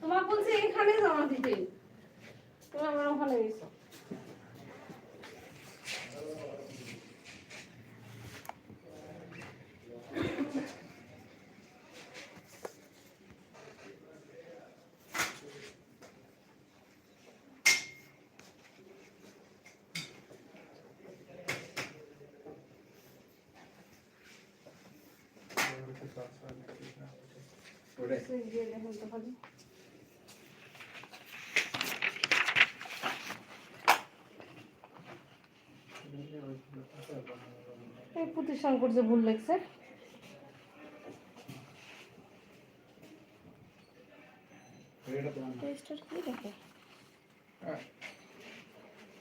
তোমার বলছে এখানে জমা দিতে। তুমি আমার ওখানে গেছো এই প্রতিষ্ঠান করছে ভুল লেগছে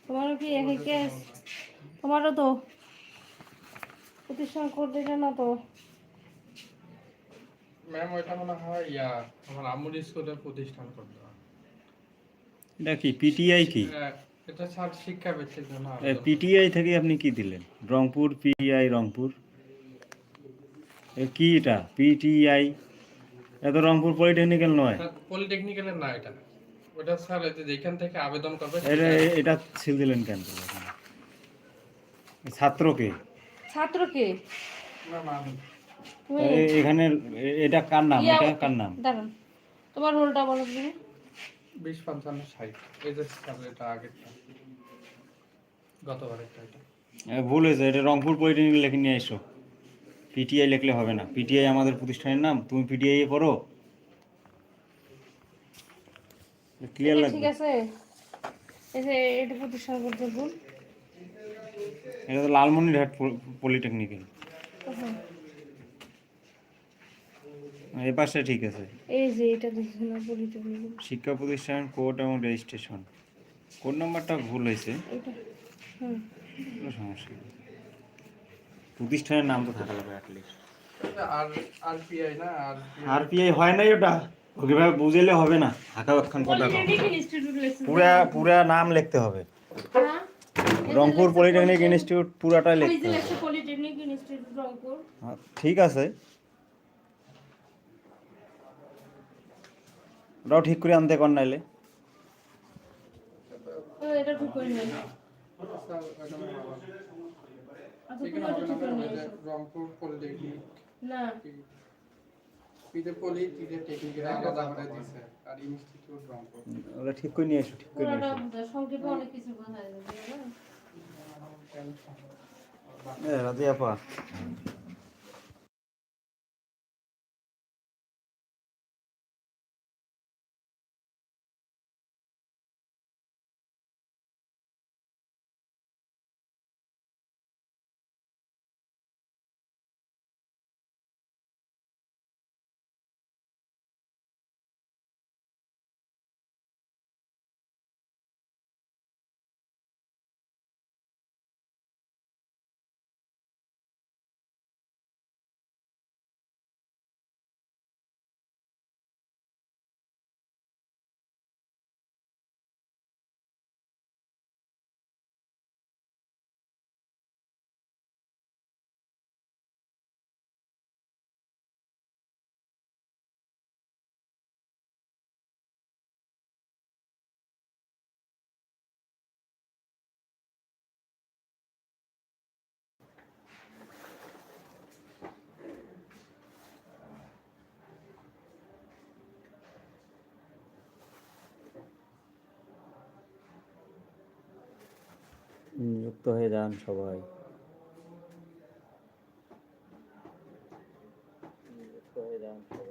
তোমারও কি একই কেস তোমারও তো প্রতিষ্ঠান করতে না তো? ম্যাম ওইটা মনে হয় ইয়া আমার আম্মুর স্কুলের প্রতিষ্ঠান করতে এটা কি পিটিআই কি? এটা স্যার শিক্ষা জন্য পিটিআই থেকে আপনি কি দিলেন? রংপুর পিটিআই রংপুর? এ কি এটা? পিটিআই এত রংপুর পলিটেকনিক্যাল নয়। স্যার, পলিটেকনিক্যালের না এটা। ওটা স্যার এই যেখান থেকে আবেদন করবে এটা এটা ছিল দিলেন কেন? ছাত্রকে? ছাত্রকে? না এ- এখানে এটা কার নাম? এটা কার নাম? দাঁড়ান। তোমার রোলটা বলো তুমি। বিশ পঞ্চান্ন ষাট। এই যে এটা আগেরটা। গতবার একটা এটা ভুল হয়েছে এটা রংপুর পলিটেকনিক লেখে নিয়ে এসো। পিটিআই লিখলে হবে না। পিটিআই আমাদের প্রতিষ্ঠানের নাম। তুমি পিটিআই এ পড়ো? ক্লিয়ার ঠিক আছে। এই যে এটা প্রতিষ্ঠান করতে ভুল। এটা তো লালমনিরহাট পলিটেকনিক্যাল এ পাশে ঠিক আছে। এই যে এটা দেখছি না পলিটেকনিক শিক্ষা প্রতিষ্ঠান কোড এবং রেজিস্ট্রেশন। কোড নাম্বারটা ভুল হয়েছে। সমস্যা প্রতিষ্ঠানের নাম তো থাকা লাগবে অ্যাটলিস্ট আর আরপিআই না আর আরপিআই হয় নাই ওটা। ওইভাবে বুঝেলে হবে না। কথা। পলিটেকনিক ইনস্টিটিউট লেখছে পুরা পুরা নাম লিখতে হবে। হ্যাঁ? রংপুর পলিটেকনিক ইনস্টিটিউট পুরাটাই লিখতে হবে। লেখছে পলিটেকনিক ইনস্টিটিউট রংপুর। হ্যাঁ, ঠিক আছে। ওটাও ঠিক করে আনতে কর নাইলে। আচ্ছা না। ঠিক করে নিয়ে এসো ঠিক করে নিয়ে এসো। অনেক কিছু যাবে যুক্ত হয়ে যান সবাই। যুক্ত হয়ে যান সবাই।